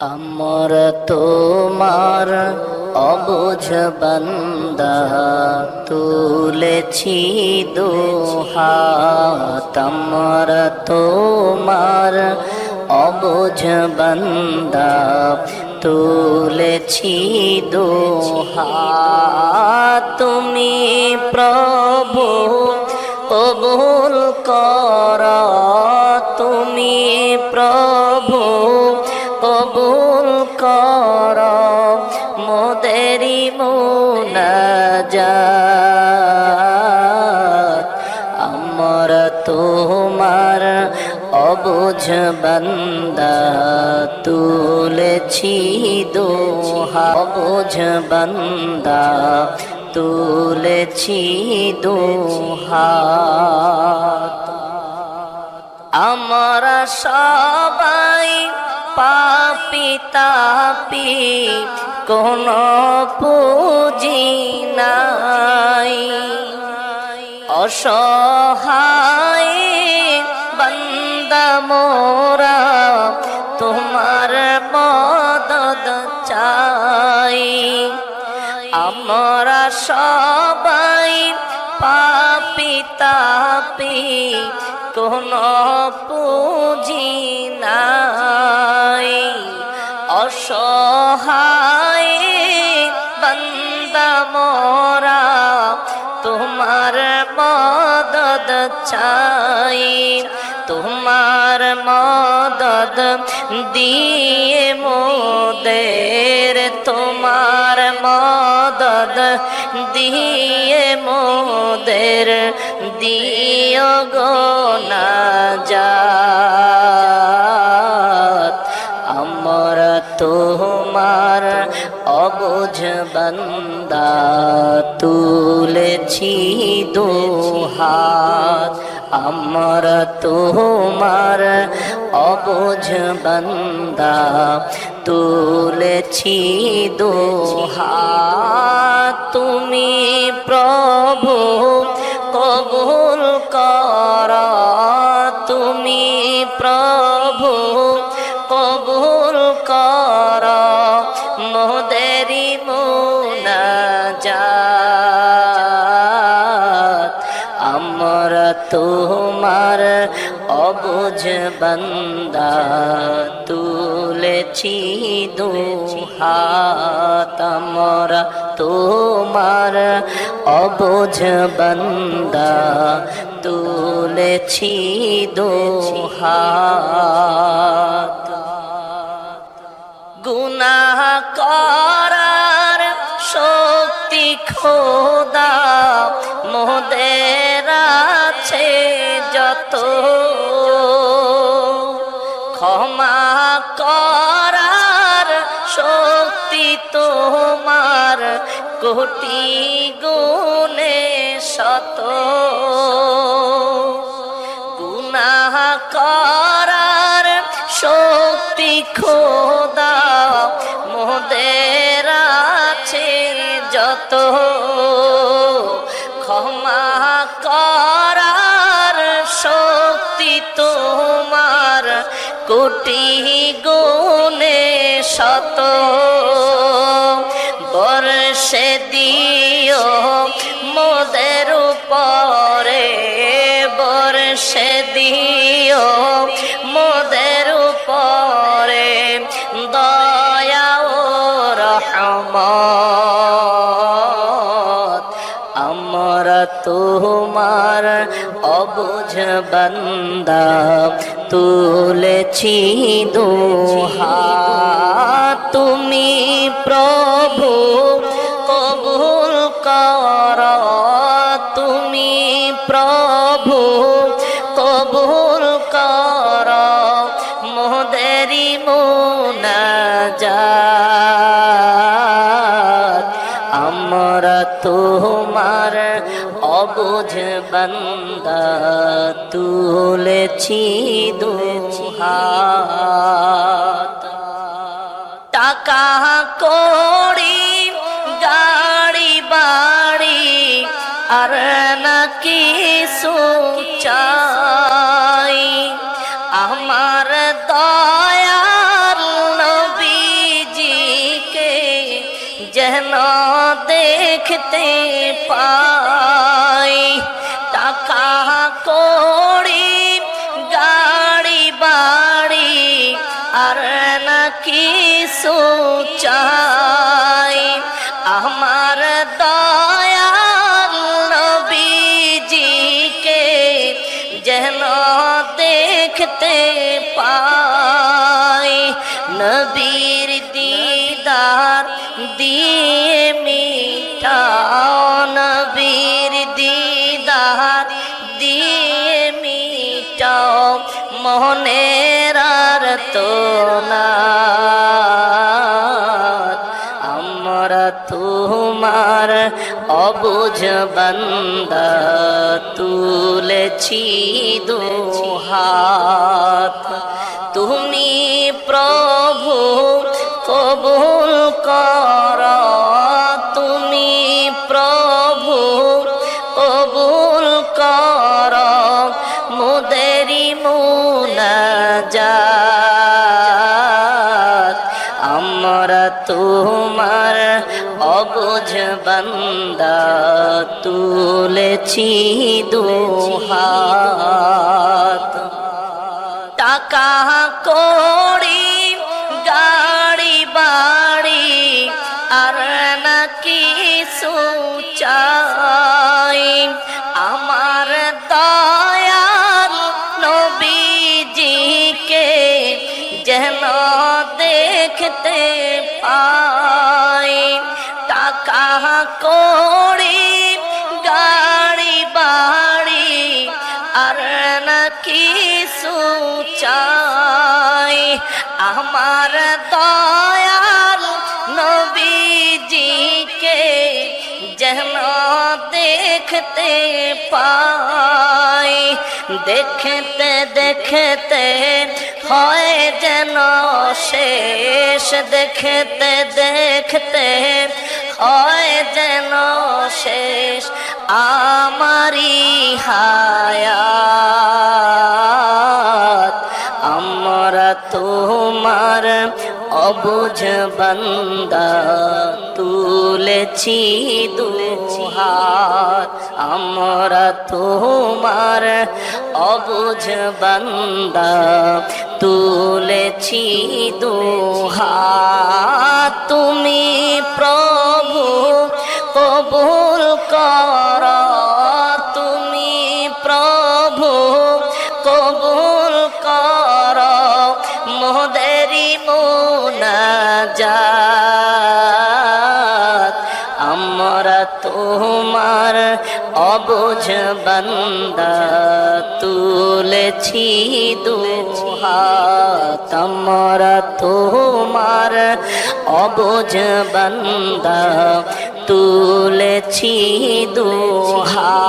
আমর তোমার অবুঝ বন্দা তুলেছি দোহাত আমর তোমার অবুঝ বন্দা তুলেছি দোহা তুমি প্রভু কবুল কর অবুঝ বন্দা তুলেছি দোহা। অবুঝ বন্দা তুলেছি দোহা। আমরা সবাই পাপি তাপি, কোন পুঁজি নাই। অসহায় বন্দা মোরা, তোমার মদদ চাই। আমরা সবাই পাপি তাপি, কোন পুঁজি নাই। অসহায় বন্দা মোরা, তোমার মদদ চাই। তোমার মদদ দিয়ে মোদের, তোমার মদদ দিয়ে মোদের, দিও গো না তোমার অবুঝ বন্দা তুলেছি দোহাত। আমার তোমার অবুঝ বন্দা, তুলেছি দোহাত তুমি প্রভু, কবুল কর। তুমি প্রভু, কবুল কর। মোদেরি মুনাজাত। আমার তোমার অবুঝ বন্দা, তুলেছি দুহাত আমরা তোমার অবুঝ বন্দা, তুলেছি দুহাত গুনাহ করার শক্তি খোদা, মোদের আছে যত করার শক্তি তোমার কোটি গুণে শত। গুনাহ করার শক্তি খোদা মোদের কোটি গুণে শত। বর্ষে দিও মোদের উপরে, বর্ষে দিও মোদের উপরে, দয়া ও রহমত। আমরা তোমার অবুঝ বন্দা তুলেছি দোহা। তুমি প্রভু কবুল কর। অবুঝ বন্দা তুলেছি দুহাত টাকা কড়ি, গাড়ি, বাড়ি, আর নাকি চাই। আমার দয়াল নবী যেন দেখতে পাই। নাকি আমার দয়াল নবীজিকে যেন দেখতে পাই। নবীর দিদার দিয়ে মিটাও নবীর দিদার দিয়ে মিটাও মনের আর তো না তোমার অবুঝ বন্দা তুলেছি দুহাত তুমি বন্দা তুলেছি দুহাত টাকা কড়ি গাড়ি বাড়ি আর নাকি সুচাই টাকা কড়ি গাড়ি বাড়ি? আর নাকি সুচাই আমার দয়াল নবীজিকে যেন দেখতে পাই। দেখতে দেখতে হয় যেন শেষ। দেখতে দেখতে হয় যেন শেষ আমারি হায়াত। আমরা তোমার অবুঝ বন্দা, তুলেছি দুহাত। আমরা তোমার অবুঝ বন্দা, তুলেছি দুহাত। তুমি প্রভু কবুল কর তুমি প্রভু, কবুল কর মোদেরি মোনাজাত। আমরা তোমার অবুঝ বন্দা তুলেছি দুহাত। আমরা তোমার অবুঝ বন্দা তুলেছি দুহাত